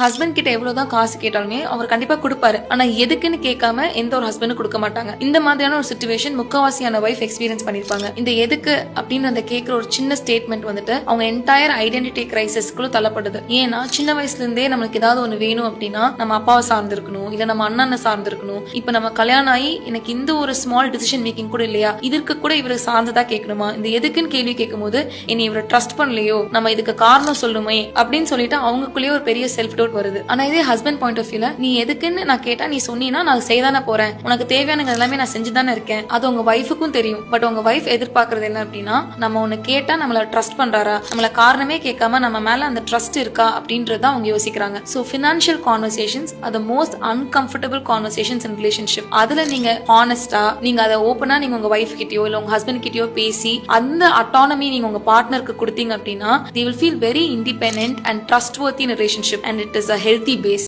Husband கிட்ட எவ்வளவுதான் காசு கேட்டாலுமே அவர் கண்டிப்பா கொடுப்பாரு. ஆனா எதுக்குன்னு கேட்காம எந்த ஒரு ஹஸ்பண்டும் கொடுக்க மாட்டாங்க. இந்த மாதிரியான ஒரு சுச்சுவேஷன் முக்கவாசியான ஒய்ஃப் எக்ஸ்பீரியன்ஸ் பண்ணிருப்பாங்க. இந்த எதுக்கு அப்படின்னு அந்த கேட்கிற ஒரு சின்ன ஸ்டேட்மெண்ட் வந்துட்டு அவங்க என்டையர் ஐடென்டிட்டி கிரைசிஸ்க்குள்ள தள்ளப்படுது. ஏன்னா சின்ன வயசுல இருந்தே நம்மளுக்கு ஏதாவது ஒண்ணு வேணும் அப்படின்னா நம்ம அப்பாவை சார்ந்திருக்கணும். இல்ல நம்ம அண்ணனை சார்ந்திருக்கணும். இப்ப நம்ம கல்யாணம் ஆகி எனக்கு இந்த ஒரு ஸ்மால் டிசிஷன் மேக்கிங் கூட இல்லையா? இதற்கு கூட இவரை சார்ந்ததா கேட்கணுமா? இந்த எதுக்குன்னு கேள்வி கேட்கும்போது என்னை இவரை ட்ரஸ்ட் பண்ணலையோ? நம்ம இதுக்கு காரணம் சொல்லுமே அப்படின்னு சொல்லிட்டு அவங்களுக்குள்ளேயே ஒரு பெரிய செல்ஃப் டவுட் வருது. ஆனா இதே ஹஸ்பண்ட் பாயிண்ட் ஆஃப் வியூல நீ எதுக்குன்னு நான் கேட்டா நீ சொன்னீங்கன்னா நான் செய்தானே போறேன். உனக்கு தேவையானது எல்லாமே நான் செஞ்சுதானே இருக்கேன். அது உங்க ஒய்ஃபுக்கும் தெரியும். பட் உங்க ஒய்ஃப் எதிர்பார்க்கறது என்ன அப்படின்னா நம்ம ஒன்னு கேட்டா நம்மள ட்ரஸ்ட் பண்றாரா? நம்மள காரணமே கேட்காம நம்ம மேல அந்த ட்ரஸ்ட் இருக்கா? அப்படின்றத அவங்க யோசிக்கிறாங்க. ஸோ ஃபினான்ஷியல் கான்வர்சேஷன்ஸ் அது most uncomfortable conversations in relationship அதுல நீங்க ஆனஸ்டா நீங்க அதை ஓப்பனா நீங்க உங்க ஒய்ஃப் கிட்டயோ இல்ல உங்க ஹஸ்பண்ட் கிட்டயோ பேசி அந்த அட்டானமி நீங்க உங்க பார்ட்னருக்கு கொடுத்தீங்க அப்படின்னா they will feel very independent and trust in in relationship and is a healthy base